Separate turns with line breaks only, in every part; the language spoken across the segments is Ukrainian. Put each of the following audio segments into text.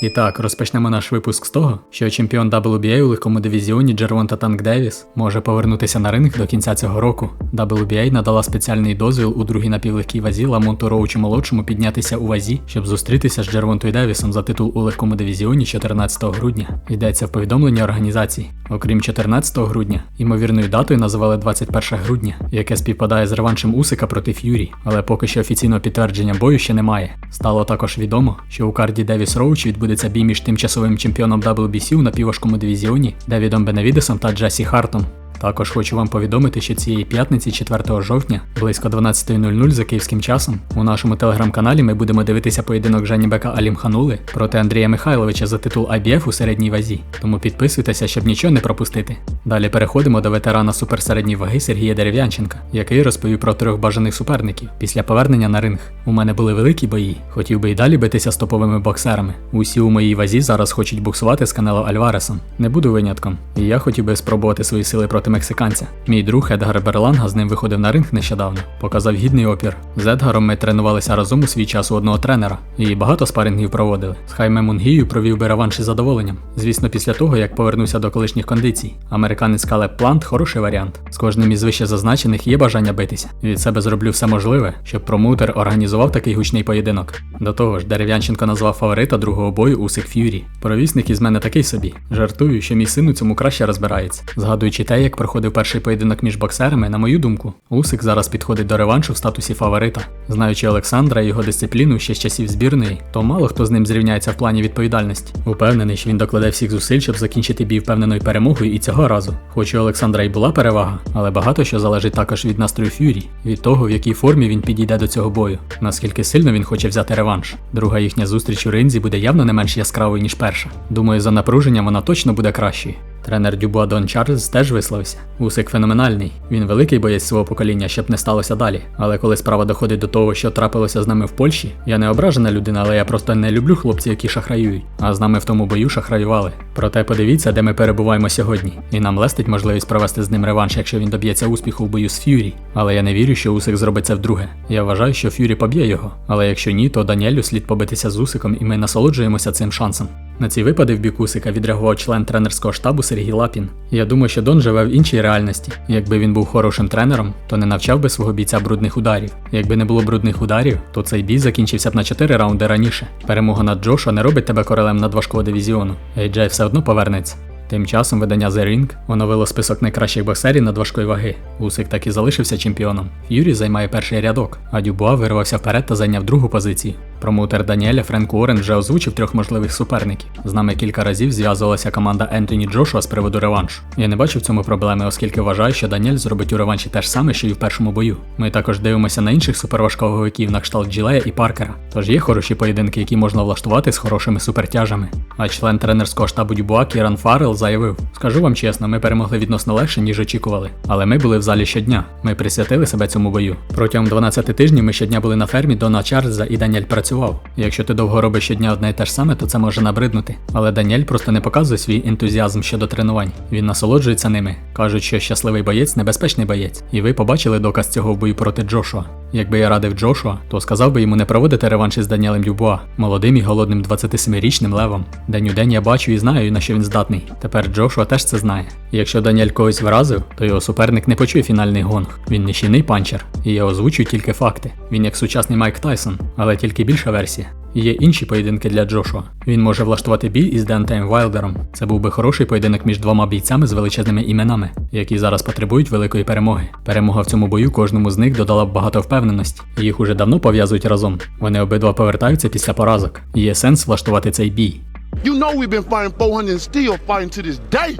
І так, розпочнемо наш випуск з того, що чемпіон WBA у легкому дивізіоні Джервонта Танк Девіс може повернутися на ринг до кінця цього року. WBA надала спеціальний дозвіл у другій напівлегкій вазі Ламонту Роучу молодшому піднятися у вазі, щоб зустрітися з Джервонтою Девісом за титул у легкому дивізіоні 14 грудня. Йдеться в повідомленні організації. Окрім 14 грудня, ймовірною датою називали 21 грудня, яке співпадає з реваншем Усика проти Ф'юрі, але поки що офіційного підтвердження бою ще немає. Стало також відомо, що у карді Девіс Роуч відбудеться бій між тимчасовим чемпіоном WBC у напівважкому дивізіоні Девідом Беневідесом та Джесі Хартом. Також хочу вам повідомити, що цієї п'ятниці, 4 жовтня, близько 12.00 за київським часом, у нашому телеграм-каналі ми будемо дивитися поєдинок Жанібека Алімханули проти Андрія Михайловича за титул IBF у середній вазі. Тому підписуйтеся, щоб нічого не пропустити. Далі переходимо до ветерана суперсередньої ваги Сергія Дерев'янченка, який розповів про трьох бажаних суперників після повернення на ринг. У мене були великі бої, хотів би і далі битися з топовими боксерами. Усі у моїй вазі зараз хочуть боксувати з Канело Альваресом. Не буду винятком. І я хотів би спробувати свої сили проти мексиканця. Мій друг Едгар Берланга з ним виходив на ринг нещодавно, показав гідний опір. З Едгаром ми тренувалися разом у свій час у одного тренера і багато спарингів проводили. З Хайме Мунгію провів би реванш із задоволенням. Звісно, після того як повернувся до колишніх кондицій. Американець Калеб Плант хороший варіант. З кожним із вище зазначених є бажання битися. Від себе зроблю все можливе, щоб промоутер організував такий гучний поєдинок. До того ж, Дерев'янченко назвав фаворита другого бою Усик Ф'юрі. Провісник із мене такий собі. Жартую, що мій син у цьому краще розбирається. Згадуючи те, як проходив перший поєдинок між боксерами, на мою думку, Усик зараз підходить до реваншу в статусі фаворита. Знаючи Олександра і його дисципліну ще з часів збірної, то мало хто з ним зрівняється в плані відповідальності. Упевнений, що він докладе всіх зусиль, щоб закінчити бій впевненою перемогою і цього разу. Хоч у Олександра і була перевага, але багато що залежить також від настрою Ф'юрі, від того, в якій формі він підійде до цього бою, наскільки сильно він хоче взяти реванш. Друга їхня зустріч у ринзі буде явно не менш яскравою, ніж перша. Думаю, за напруженням вона точно буде кращою. Тренер Дюбуа Дон Чарльз теж висловився. Усик феноменальний. Він великий боєць свого покоління, щоб не сталося далі. Але коли справа доходить до того, що трапилося з нами в Польщі, я не ображена людина, але я просто не люблю хлопців, які шахраюють. А з нами в тому бою шахраювали. Проте подивіться, де ми перебуваємо сьогодні. І нам лестить можливість провести з ним реванш, якщо він доб'ється успіху в бою з Ф'юрі. Але я не вірю, що Усик зробить це вдруге. Я вважаю, що Ф'юрі поб'є його. Але якщо ні, то Даніелю слід побитися з Усиком, і ми насолоджуємося цим шансом. На ці випади в бік Усика відреагував член тренерського штабу Сергій Лапін. Я думаю, що Дон живе в іншій реальності. Якби він був хорошим тренером, то не навчав би свого бійця брудних ударів. Якби не було брудних ударів, то цей бій закінчився б на 4 раунди раніше. Перемога над Джошуа не робить тебе королем надважкого дивізіону. AJ все одно повернеться. Тим часом видання The Ring оновило список найкращих боксерів надважкої ваги. Усик так і залишився чемпіоном. Ф'юрі займає перший рядок, а Дюбуа вирвався вперед та зайняв другу позицію. Промоутер Даніеля Френк Уоррен вже озвучив трьох можливих суперників. З нами кілька разів зв'язувалася команда Ентоні Джошуа з приводу реваншу. Я не бачу в цьому проблеми, оскільки вважаю, що Даніель зробить у реванші те ж саме, що і в першому бою. Ми також дивимося на інших суперважковиків на кшталт Джилея і Паркера. Тож є хороші поєдинки, які можна влаштувати з хорошими супертяжами. А член тренерського штабу Дюбуа Кіран Фаррел заявив: Скажу вам чесно, ми перемогли відносно легше, ніж очікували. Але ми були в залі щодня. Ми присвятили себе цьому бою. Протягом 12 тижнів ми щодня були на фермі Дона Чарльза і Даніель працював. Якщо ти довго робиш щодня одне і те ж саме, то це може набриднути. Але Даніель просто не показує свій ентузіазм щодо тренувань. Він насолоджується ними. Кажуть, що щасливий боєць небезпечний боєць. І ви побачили доказ цього в бою проти Джошуа. Якби я радив Джошуа, то сказав би йому не проводити реванш із Даніелем Дюбуа, молодим і голодним 27-річним левом. День у день я бачу і знаю, на що він здатний. Тепер Джошуа теж це знає. І якщо Даніель когось вразив, то його суперник не почує фінальний гонг. Він не щільний панчер, і я озвучую тільки факти. Він як сучасний Майк Тайсон, але тільки більша версія. Є інші поєдинки для Джошуа. Він може влаштувати бій із Деантеєм Вайлдером. Це був би хороший поєдинок між двома бійцями з величезними іменами, які зараз потребують великої перемоги. Перемога в цьому бою кожному з них додала б багато впевненості. Їх уже давно пов'язують разом. Вони обидва повертаються після поразок. Є сенс влаштувати цей бій.
You know we've been fighting 400 and still fighting to this day.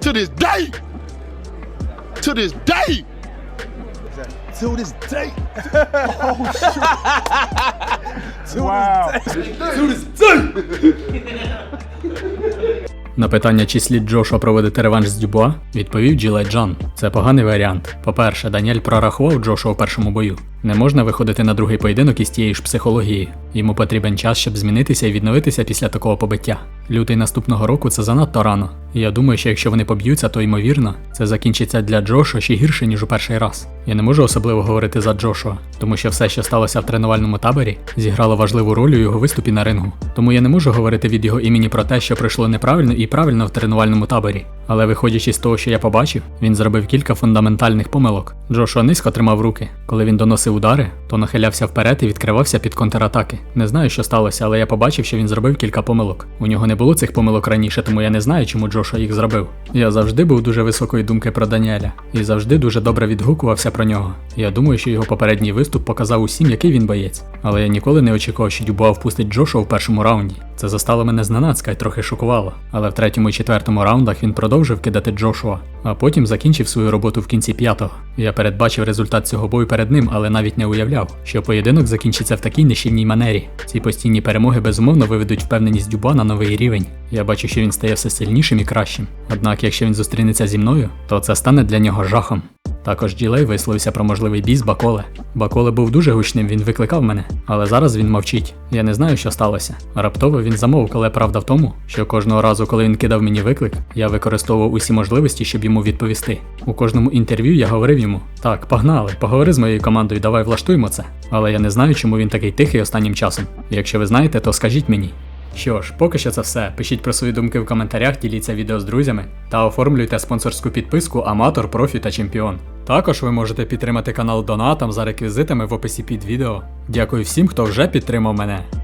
To this day. To this day. To this day.
На питання, чи слід Джошуа проводити реванш з Дюбуа, відповів Джилет Джан. Це поганий варіант. По-перше, Даніель прорахував Джошуа у першому бою. Не можна виходити на другий поєдинок із тією ж психологією. Йому потрібен час, щоб змінитися і відновитися після такого побиття. Лютий наступного року це занадто рано. І я думаю, що якщо вони поб'ються, то ймовірно, це закінчиться для Джошуа ще гірше, ніж у перший раз. Я не можу особливо говорити за Джошуа, тому що все, що сталося в тренувальному таборі, зіграло важливу роль у його виступі на рингу. Тому я не можу говорити від його імені про те, що пройшло неправильно і правильно в тренувальному таборі. Але виходячи з того, що я побачив, він зробив кілька фундаментальних помилок. Джошуа низько тримав руки. Коли він доносив удари, то нахилявся вперед і відкривався під контратаки. Не знаю, що сталося, але я побачив, що він зробив кілька помилок. У нього не було цих помилок раніше, тому я не знаю, чому Джоша їх зробив. Я завжди був дуже високої думки про Даніеля і завжди дуже добре відгукувався про нього. Я думаю, що його попередній виступ показав усім, який він боєць. Але я ніколи не очікував, що Дюбуа впустить Джошуа в першому раунді. Це застало мене зненацька і трохи шокувало. Але в третьому і четвертому раундах він продовжив кидати Джошуа, а потім закінчив свою роботу в кінці п'ятого. Я передбачив результат цього бою перед ним, але навіть не уявляв, що поєдинок закінчиться в такій нищівній манері. Ці постійні перемоги безумовно виведуть впевненість Дюба на новий рівень. Я бачу, що він стає все сильнішим і кращим. Однак, якщо він зустрінеться зі мною, то це стане для нього жахом. Також Ділей висловився про можливий бій з Баколе. Баколе був дуже гучним, він викликав мене, але зараз він мовчить. Я не знаю, що сталося. Раптово він замовк, але правда в тому, що кожного разу, коли він кидав мені виклик, я використовував усі можливості, щоб йому відповісти. У кожному інтерв'ю я говорив йому: так, погнали, поговори з моєю командою, давай влаштуємо це. Але я не знаю, чому він такий тихий останнім часом. Якщо ви знаєте, то скажіть мені. Що ж, поки що це все. Пишіть про свої думки в коментарях, діліться відео з друзями та оформлюйте спонсорську підписку Аматор, Профі та Чемпіон. Також ви можете підтримати канал донатом за реквізитами в описі під відео. Дякую всім, хто вже підтримав мене.